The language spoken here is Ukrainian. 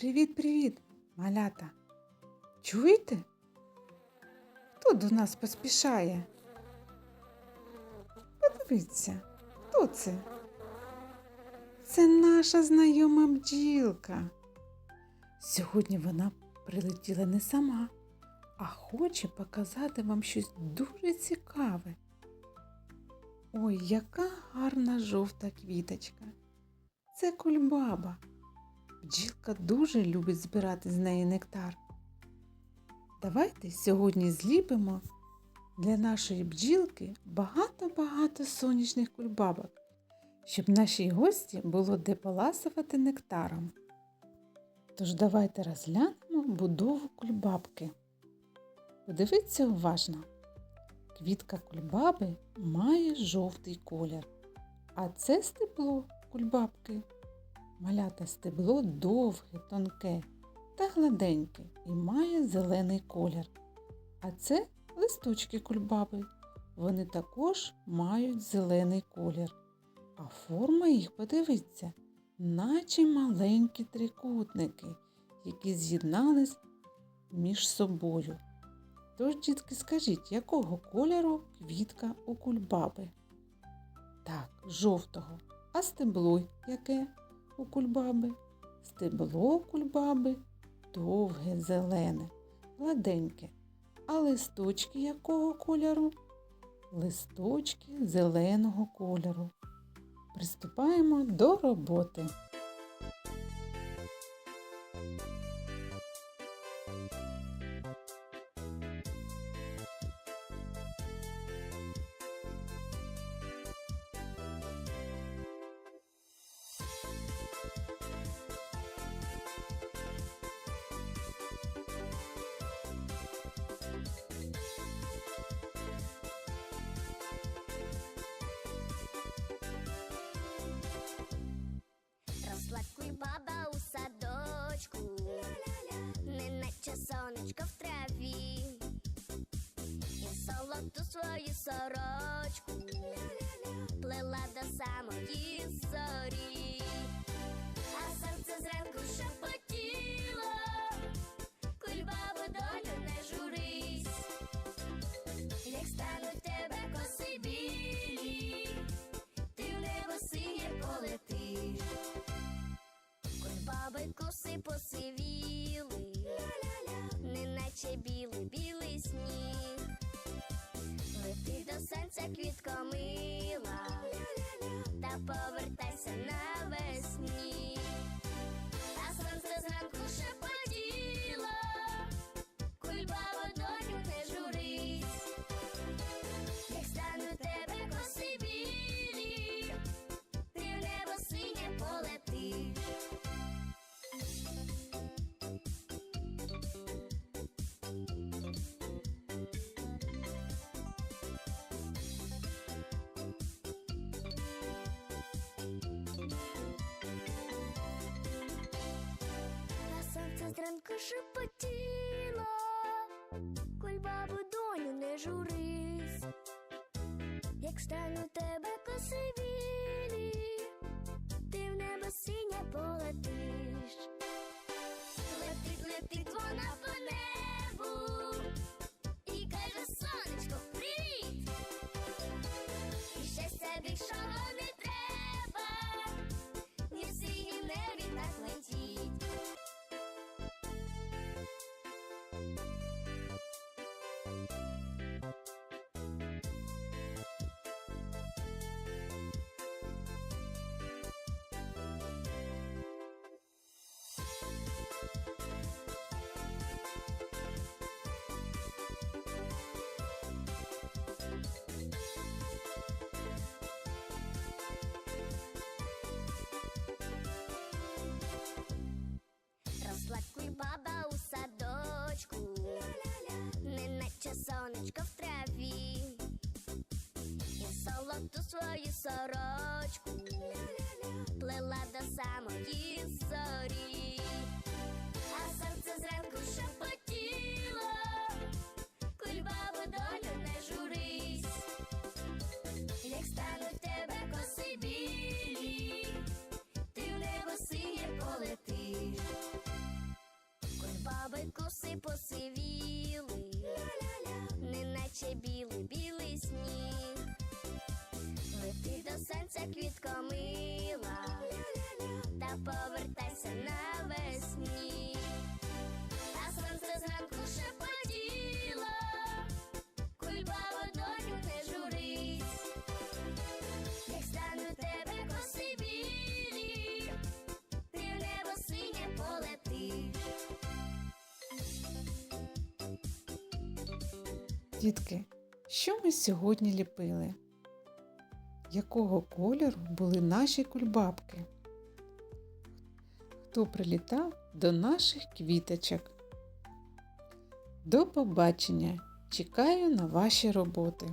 Привіт-привіт, малята. Чуєте? Хто до нас поспішає? Подивіться, хто це? Це наша знайома бджілка. Сьогодні вона прилетіла не сама, а хоче показати вам щось дуже цікаве. Ой, яка гарна жовта квіточка. Це кульбаба. Бджілка дуже любить збирати з неї нектар. Давайте сьогодні зліпимо для нашої бджілки багато-багато сонячних кульбабок, щоб нашій гості було де поласувати нектаром. Тож давайте розглянемо будову кульбабки. Подивіться уважно. Квітка кульбаби має жовтий колір, а це стебло кульбабки. Малята стебло довге, тонке та гладеньке і має зелений колір. А це листочки кульбаби. Вони також мають зелений колір. А форма їх, подивіться, наче маленькі трикутники, які з'єднались між собою. Тож, дітки, скажіть, якого кольору квітка у кульбаби? Так, жовтого. А стебло яке у кульбаби? Стебло кульбаби довге, зелене, гладеньке. А листочки якого кольору? Листочки зеленого кольору. Приступаємо до роботи. Солодку свою сорочку плела до самої зорі, а серце зранку шепотіло, кульбабо, долю не журись, як стануть тебе коси білі, ти в небо синє полетиш. Баби коси посивіли, неначе білий білий сніг. Лети до сонця квітка мила, сонце солодку свою сорочку плела до самої зорі, а серце зранку шепотіло, кульбабу долю не журись, як стануть тебе коси білі, ти в небо синє полетиш. посивіли, неначе білий білий сніг. Сонця мила, та повертайся навесні. А сонце зранку шепотіло, кульбаво доню не журись, як стану тебе коси білі, ти в небо синє полетиш. Дітки, що ми сьогодні ліпили? Якого кольору були наші кульбабки? Хто прилітав до наших квіточок? До побачення! Чекаю на ваші роботи.